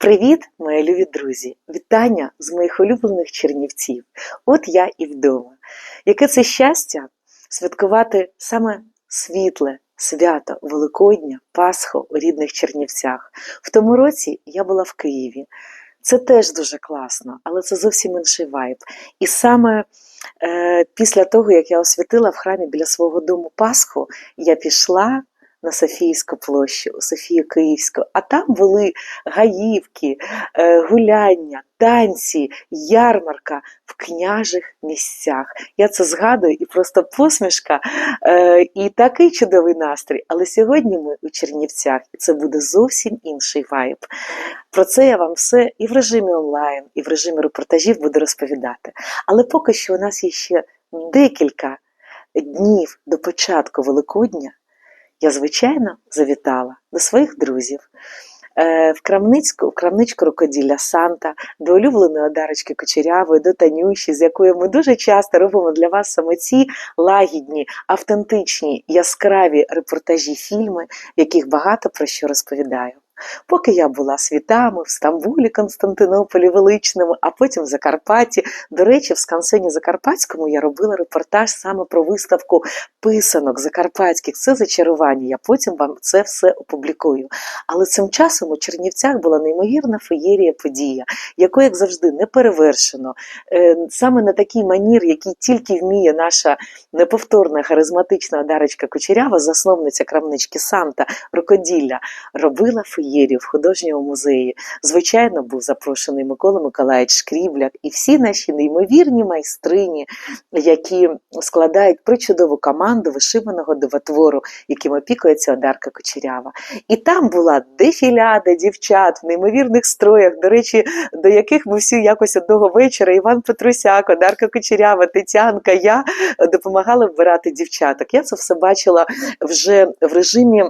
Привіт, мої любі друзі! Вітання з моїх улюблених чернівців. От я і вдома. Яке це щастя святкувати саме світле свято Великодня, Пасху у рідних Чернівцях. В тому році я була в Києві. Це теж дуже класно, але це зовсім інший вайб. І саме е, після того, як я освятила в храмі біля свого дому Пасху, я пішла на Софійську площу, у Софію Київську, а там були гаївки, е, гуляння, танці, ярмарка в княжих місцях. Я це згадую і просто посмішка, е, і такий чудовий настрій. Але сьогодні ми у Чернівцях, і це буде зовсім інший вайб. Про це я вам все і в режимі онлайн, і в режимі репортажів буду розповідати. Але поки що у нас є ще декілька днів до початку Великодня. Я, звичайно, завітала до своїх друзів е, в крамницьку, в крамничку рукоділля Санта, до улюбленої Одарочки Кучерявої, до Танюші, з якою ми дуже часто робимо для вас саме ці лагідні, автентичні, яскраві репортажі, фільми, в яких багато про що розповідаю. Поки я була світами в Стамбулі, Константинополі Величному, а потім в Закарпатті. До речі, в Скансені Закарпатському я робила репортаж саме про виставку писанок закарпатських. Це зачарування. Я потім вам це все опублікую. Але цим часом у Чернівцях була неймовірна феєрія подія, яку, як завжди, не перевершено. Е, Саме на такий манір, який тільки вміє наша неповторна харизматична Дарочка Кучерява, засновниця крамнички Санта, рукоділля, робила феєрію в художньому музеї. Звичайно, був запрошений Микола Миколаївич Шкрібляк і всі наші неймовірні майстрині, які складають причудову команду вишиваного дивотвору, яким опікується Одарка Кучерява. І там була дефіляда дівчат в неймовірних строях, до речі, до яких ми всі якось одного вечора Іван Петрусяк, Одарка Кучерява, Тетянка, я допомагала вбирати дівчаток. Я це все бачила вже в режимі.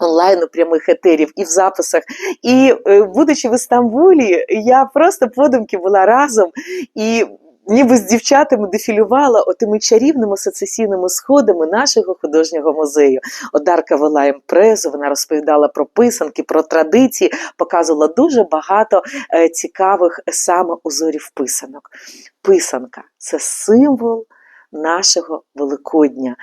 Онлайну прямих етерів і в записах. І е, будучи в Істамбулі, я просто подумки була разом і ніби з дівчатами дефілювала отими чарівними сецесійними сходами нашого художнього музею. Одарка вела імпрезу, вона розповідала про писанки, про традиції, показувала дуже багато е, цікавих саме узорів писанок. Писанка це символ нашого Великодня.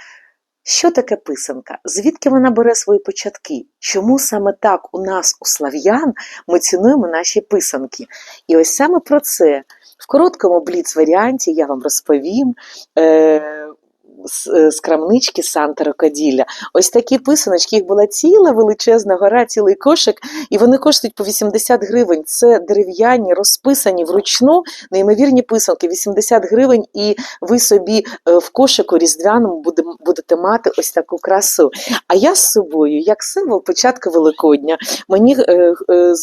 Що таке писанка? Звідки вона бере свої початки? Чому саме так у нас, у слав'ян, ми цінуємо наші писанки? І ось саме про це в короткому бліц-варіанті я вам розповім. Е- з, з крамнички Санта Рокоділля. Ось такі писаночки, їх була ціла величезна гора, цілий кошик, і вони коштують по 80 гривень. Це дерев'яні, розписані вручну, неймовірні писанки, 80 гривень, і ви собі е, в кошику різдвяному будете мати ось таку красу. А я з собою, як символ початку Великодня, мені е, е, е,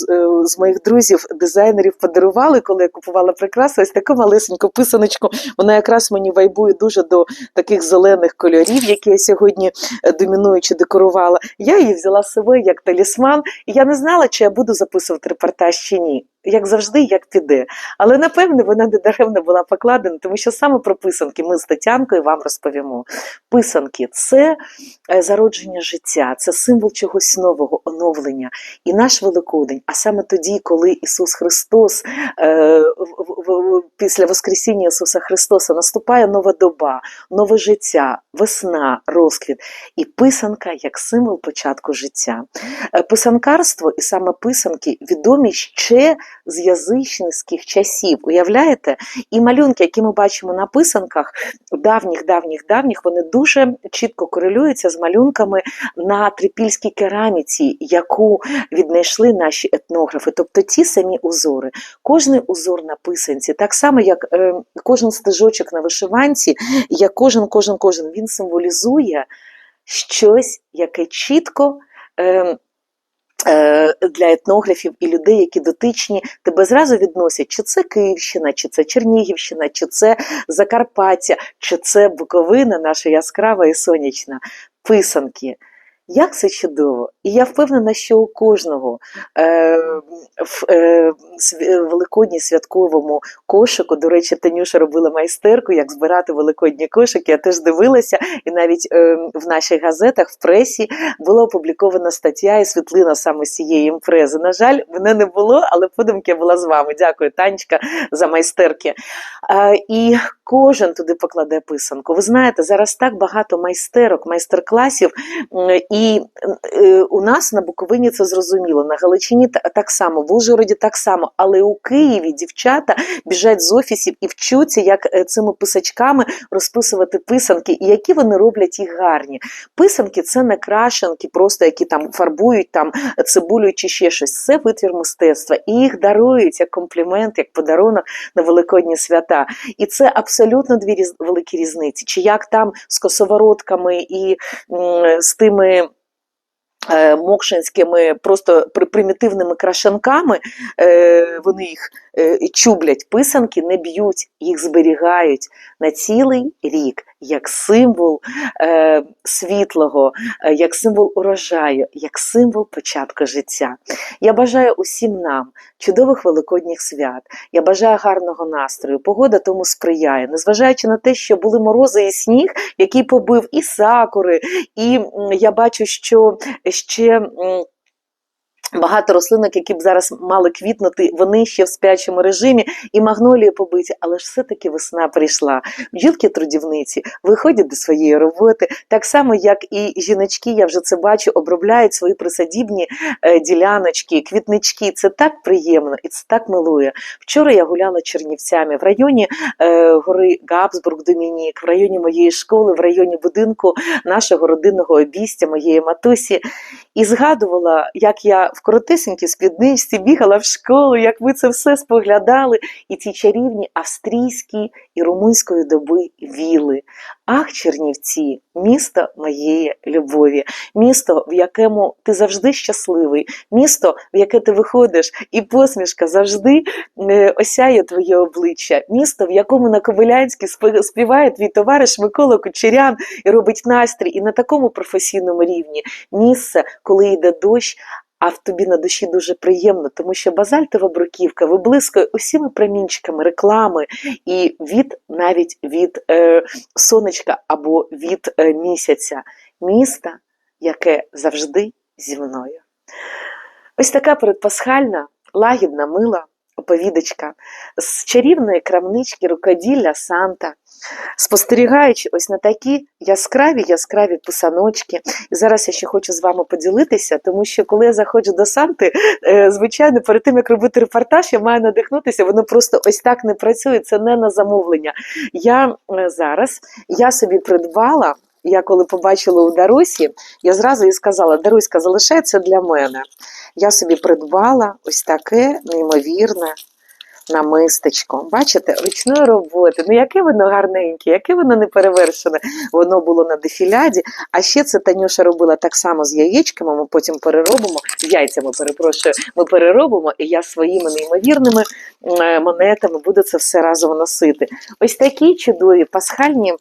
з моїх друзів, дизайнерів подарували, коли я купувала прикраси, ось таку малесеньку писаночку. Вона якраз мені вайбує дуже до таких зелених кольорів, які я сьогодні е, домінуючи декорувала. Я її взяла з собою як талісман, і я не знала, чи я буду записувати репортаж чи ні. Як завжди, як піде. Але напевне вона не даремно була покладена, тому що саме про писанки ми з Тетянкою вам розповімо. Писанки це е, зародження життя, це символ чогось нового, оновлення. І наш Великодень, а саме тоді, коли Ісус Христос е, після Воскресіння Ісуса Христоса наступає нова доба, нове життя, весна, розквіт. І писанка як символ початку життя. Е, Писанкарство і саме писанки відомі ще з язичницьких часів. Уявляєте? І малюнки, які ми бачимо на писанках давніх, давніх, давніх, вони дуже чітко корелюються з малюнками на трипільській кераміці, яку віднайшли наші етнографи. Тобто ті самі узори. Кожний узор на писанці, так само як е, кожен стежочок на вишиванці, як кожен, кожен, кожен, він символізує щось, яке чітко. Е, е, для етнографів і людей, які дотичні, тебе зразу відносять, чи це Київщина, чи це Чернігівщина, чи це Закарпаття, чи це Буковина, наша яскрава і сонячна. Писанки. Як це чудово! І я впевнена, що у кожного е, в, е, великодній святковому кошику. До речі, Танюша робила майстерку, як збирати великодні кошики. Я теж дивилася, і навіть е, в наших газетах, в пресі була опублікована стаття і світлина саме цієї імпрези. На жаль, мене не було, але подумки я була з вами. Дякую, Танечка, за майстерки. Е, і кожен туди покладе писанку. Ви знаєте, зараз так багато майстерок, майстер-класів, м, і е, у нас на Буковині це зрозуміло. На Галичині та- так само, в Ужгороді так само, але у Києві дівчата біжать з офісів і вчуться, як е, цими писачками розписувати писанки, і які вони роблять їх гарні. Писанки це не крашенки, просто які там фарбують там цибулю чи ще щось. Це витвір мистецтва, і їх дарують як комплімент, як подарунок на великодні свята. І це абсолютно дві різ... великі різниці. Чи як там з косоворотками і з тими. Е, Мокшинськими просто при- примітивними крашенками е, вони їх чублять писанки, не б'ють, їх зберігають на цілий рік як символ е, світлого, е, як символ урожаю, як символ початку життя. Я бажаю усім нам чудових великодніх свят. Я бажаю гарного настрою. Погода тому сприяє, незважаючи на те, що були морози і сніг, який побив і сакури, і я бачу, що ще. Багато рослинок, які б зараз мали квітнути, вони ще в спячому режимі, і магнолії побиті, але ж все-таки весна прийшла. Бджілки-трудівниці виходять до своєї роботи, так само, як і жіночки, я вже це бачу, обробляють свої присадібні е, діляночки, квітнички. Це так приємно і це так милує. Вчора я гуляла Чернівцями в районі е, гори Габсбург Домінік, в районі моєї школи, в районі будинку нашого родинного обістя, моєї матусі, і згадувала, як я в коротесенькій спідничці бігала в школу, як ви це все споглядали, і ці чарівні австрійські і румунської доби віли. Ах, Чернівці, місто моєї любові, місто, в якому ти завжди щасливий, місто, в яке ти виходиш, і посмішка завжди е, осяє твоє обличчя, місто, в якому на Кобилянській спи- співає твій товариш Микола Кучерян і робить настрій, і на такому професійному рівні місце, коли йде дощ. А в тобі на душі дуже приємно, тому що базальтова бруківка виблискує усіми промінчиками реклами і від навіть від е, сонечка або від е, місяця. Міста, яке завжди зі мною. Ось така передпасхальна, лагідна, мила оповідочка з чарівної крамнички рукоділля Санта, спостерігаючи ось на такі яскраві яскраві писаночки. І зараз я ще хочу з вами поділитися, тому що коли я заходжу до Санти, е, звичайно, перед тим як робити репортаж, я маю надихнутися. Воно просто ось так не працює. Це не на замовлення. Я е, зараз я собі придбала. Я коли побачила у Дарусі, я зразу їй сказала: Даруська, залишай це для мене. Я собі придбала ось таке неймовірне намистечко. Бачите, ручної роботи. Ну, яке воно гарненьке, яке воно неперевершене. Воно було на дефіляді. А ще це Танюша робила так само з яєчками. Ми потім переробимо, з яйцями перепрошую, ми переробимо, і я своїми неймовірними е, монетами буду це все разом носити. Ось такі чудові пасхальні.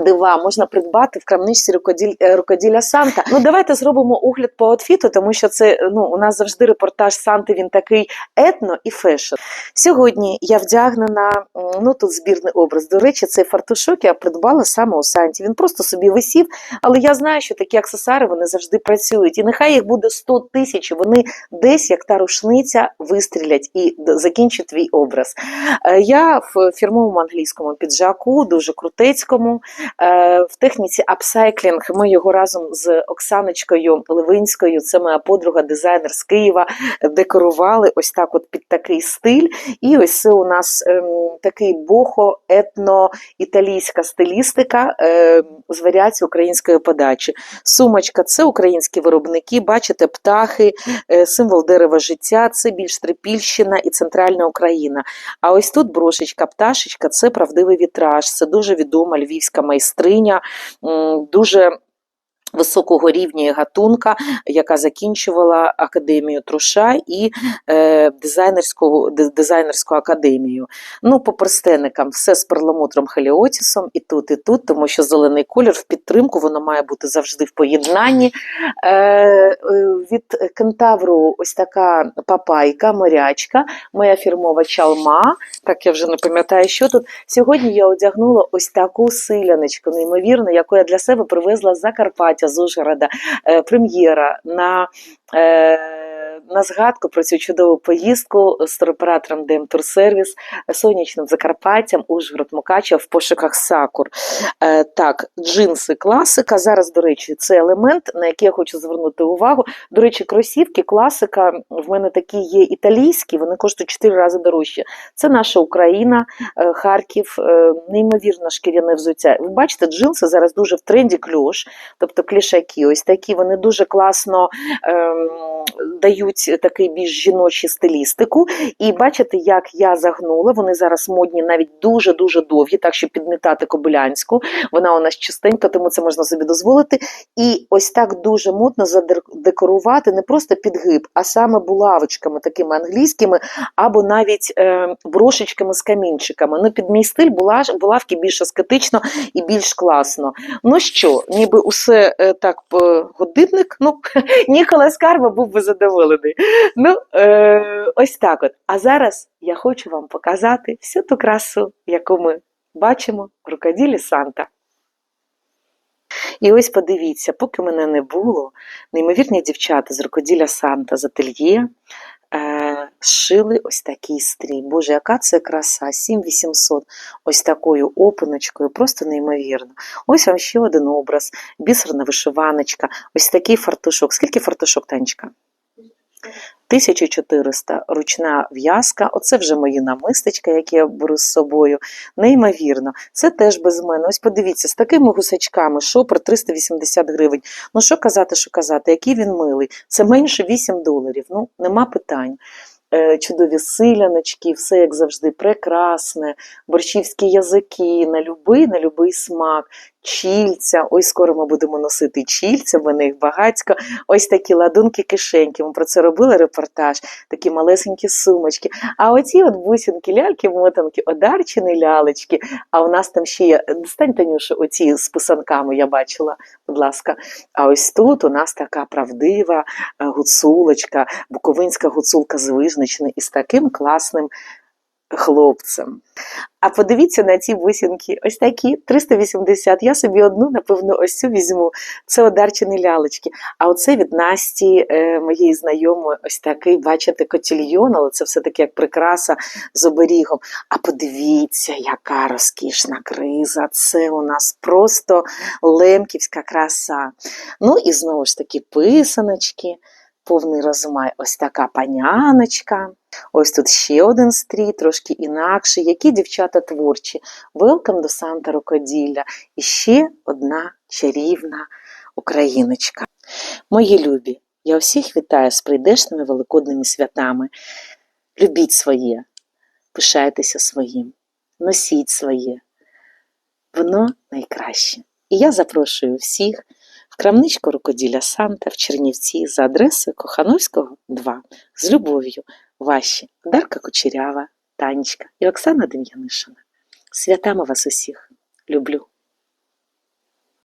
Дива можна придбати в крамничці рукоділь, е, рукоділля Санта. Ну давайте зробимо огляд по outfitу, тому що це ну у нас завжди репортаж Санти. Він такий етно і фешн. Сьогодні я вдягнена. Ну тут збірний образ. До речі, цей фартушок я придбала саме у Санті. Він просто собі висів, але я знаю, що такі аксесуари вони завжди працюють. І нехай їх буде 100 тисяч. Вони десь як та рушниця вистрілять і закінчать твій образ. Е, Я в фірмовому англійському піджаку, дуже крутецькому. Е, В техніці апсайклінг ми його разом з Оксаночкою Левинською, це моя подруга, дизайнер з Києва, декорували ось так, от під такий стиль. І ось це у нас ем, такий бохо етно-італійська стилістика е, з варіації української подачі. Сумочка це українські виробники, бачите, птахи, е, символ дерева життя, це більш Трипільщина і центральна Україна. А ось тут брошечка, пташечка це правдивий вітраж, це дуже відома львівська майстриня, дуже Високого рівня гатунка, яка закінчувала академію Труша і е, дизайнерську, дизайнерську академію. Ну, по перстеникам все з перламутром Хеліотісом і тут, і тут, тому що зелений колір в підтримку, воно має бути завжди в поєднанні. Е, е, від кентавру ось така папайка, морячка, моя фірмова чалма. Так я вже не пам'ятаю, що тут. Сьогодні я одягнула ось таку силяночку, неймовірну, яку я для себе привезла з Закарпаття, з Ужгорода, е, прем'єра на. На згадку про цю чудову поїздку з туроператором ДМ Турсервіс сонячним Закарпаттям, Ужгород Мукачево в пошуках сакур. Е, так, джинси класика. Зараз, до речі, це елемент, на який я хочу звернути увагу. До речі, кросівки, класика. В мене такі є італійські, вони коштують 4 рази дорожче. Це наша Україна, е, Харків, е, неймовірно шкіряне взуття. Ви бачите, джинси зараз дуже в тренді кльош, тобто клішаки, ось такі, вони дуже класно ем, дають такий більш жіночий стилістику. І бачите, як я загнула. Вони зараз модні навіть дуже-дуже довгі, так що підмітати кобилянську. Вона у нас чистенька, тому це можна собі дозволити. І ось так дуже модно задекорувати не просто підгиб, а саме булавочками такими англійськими, або навіть е, брошечками з камінчиками. Ну, під мій стиль була, булавки більш аскетично і більш класно. Ну що, ніби усе е, так е, годинник, ну, Ніколас Карма був би задоволений. Ну, е, ось так от. А зараз я хочу вам показати всю ту красу, яку ми бачимо в рукоділі Санта. І ось подивіться, поки мене не було, неймовірні дівчата з рукоділля Санта з ательє е, шили ось такий стрій. Боже, яка це краса! 7800 ось такою опиночкою, просто неймовірно. Ось вам ще один образ, бісерна вишиваночка, ось такий фартушок. Скільки фартушок, Танечка? 1400 ручна в'язка, оце вже мої намистечка, які я беру з собою. Неймовірно, це теж без мене. Ось подивіться, з такими гусачками, шопер 380 гривень. Ну що казати, що казати, який він милий. Це менше 8 доларів. Ну, нема питань. Е, Чудові силяночки, все як завжди, прекрасне, борщівські язики, на любий, на любий смак, чільця. Ось скоро ми будемо носити чільця, в мене їх багатько. Ось такі ладунки кишеньки. Ми про це робили репортаж, такі малесенькі сумочки. А оці от бусинки, ляльки, мотанки, одарчені лялечки. А у нас там ще є. Достань, Танюша, оці з писанками я бачила, будь ласка. А ось тут у нас така правдива е, гуцулочка, буковинська гуцулка з Вижничини із таким класним хлопцем. А подивіться на ці бусинки, ось такі 380. Я собі одну, напевно, ось цю візьму. Це одарчені лялечки. А оце від Насті, е, моєї знайомої, ось такий, бачите, котільйон, але це все-таки як прикраса з оберігом. А подивіться, яка розкішна криза. Це у нас просто лемківська краса. Ну і знову ж таки писаночки, повний розмай, ось така паняночка. Ось тут ще один стрій, трошки інакший. Які дівчата творчі. Велкам до Санта Рукоділля. І ще одна чарівна україночка. Мої любі, я всіх вітаю з прийдешними великодними святами. Любіть своє, пишайтеся своїм, носіть своє. Воно найкраще. І я запрошую всіх в крамничку рукоділля Санта в Чернівці за адресою Кохановського 2 з любов'ю ваші Дарка Кучерява, Танечка і Оксана Дем'янишина. Святами вас усіх люблю.